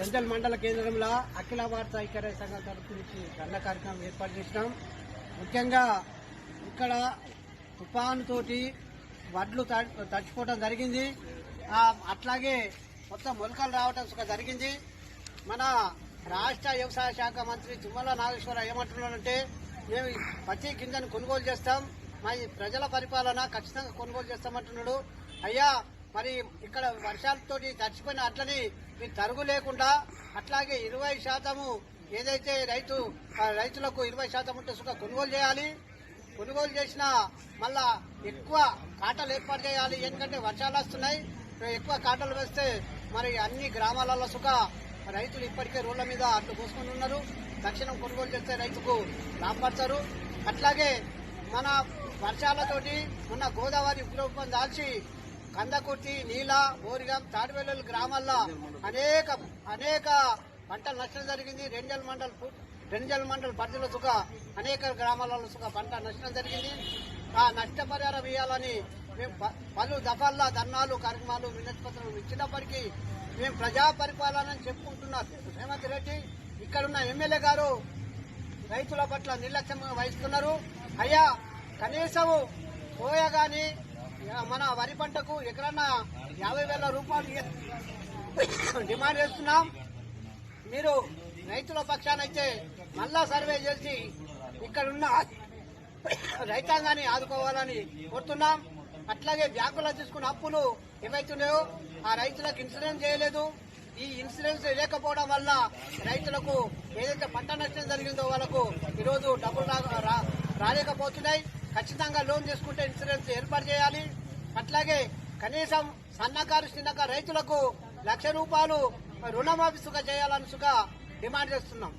Central మండల కేంద్రంలో అఖిల భారత ఐక్యరాజ్య సంఘం తరపు నుంచి ధర్నా కార్యక్రమం ఏర్పాటు చేసినాం. ముఖ్యంగా ఇక్కడ తుఫాను తోటి వడ్లు తడిచిపోవడం జరిగింది. అట్లాగే మొత్తం మొలకలు రావడం జరిగింది. మన రాష్ట్ర వ్యవసాయ శాఖ మంత్రి తుమ్మల నాగేశ్వర ఏమంటున్నారంటే మేము పచ్చి గింజను కొనుగోలు చేస్తాం. మా ఈ ప్రజల పరిపాలన ఖచ్చితంగా కొనుగోలు చేస్తామంటున్నాడు. అయ్యా మరి ఇక్కడ వర్షాలతోటి తడిచిపోయిన అట్లని తరుగు లేకుండా అట్లాగే ఇరవై శాతము ఏదైతే రైతు రైతులకు ఇరవై శాతం ఉంటే సుఖ కొనుగోలు చేయాలి. కొనుగోలు చేసిన మళ్ళా ఎక్కువ కాటలు ఏర్పాటు చేయాలి. ఎందుకంటే వర్షాలు వస్తున్నాయి. ఎక్కువ కాటలు వేస్తే మరి అన్ని గ్రామాలలో సుఖ. రైతులు ఇప్పటికే రోడ్ల మీద అట్లు పోసుకొని ఉన్నారు. తక్షణం కొనుగోలు చేస్తే రైతుకు లాభపడతారు. అట్లాగే మన వర్షాలతోటి ఉన్న గోదావరి ఉగ్రరూపం దాల్చి కందకుర్తి నీల బోరిగం తాడివెల్లుల గ్రామాల్లో అనేక అనేక పంటలు నష్టం జరిగింది. రెంజల్ మండల్ రెంజల్ మండల్ పరిధిలో సుఖ అనేక గ్రామాలలో సుఖ పంట నష్టం జరిగింది. ఆ నష్టపరిహారం ఇవ్వాలని మేము ప- పలు దఫాల్లో ధర్నాలు కార్యక్రమాలు వినతి పత్రాలు ఇచ్చినప్పటికీ మేము ప్రజా పరిపాలన అని చెప్పుకుంటున్నారు రేవంత్ రెడ్డి ఇక్కడున్న ఎమ్మెల్యే గారు రైతుల పట్ల నిర్లక్ష్యంగా వహిస్తున్నారు. అయ్యా కనీసం సోయా మన వరి పంటకు ఎకరన్నా యాభై వేల రూపాయలు డిమాండ్ చేస్తున్నాం. మీరు రైతుల పక్షానైతే మళ్ళా సర్వే చేసి ఇక్కడున్న రైతాంగాన్ని ఆదుకోవాలని కోరుతున్నాం. అట్లాగే బ్యాంకులో తీసుకున్న అప్పులు ఏమైతున్నాయో ఆ రైతులకు ఇన్సూరెన్స్ చేయలేదు. ఈ ఇన్సూరెన్స్ లేకపోవడం వల్ల రైతులకు ఏదైతే పంట నష్టం జరిగిందో వాళ్ళకు ఈరోజు డబ్బులు రా- రాలేకపోతున్నాయి. ఖచ్చితంగా లోన్ తీసుకుంటే ఇన్సూరెన్స్ ఏర్పాటు చేయాలి. అట్లాగే కనీసం సన్నకారు చిన్నకారు రైతులకు లక్ష రూపాయలు రుణమాఫీ సుఖ చేయాలని సుఖ డిమాండ్ చేస్తున్నాం.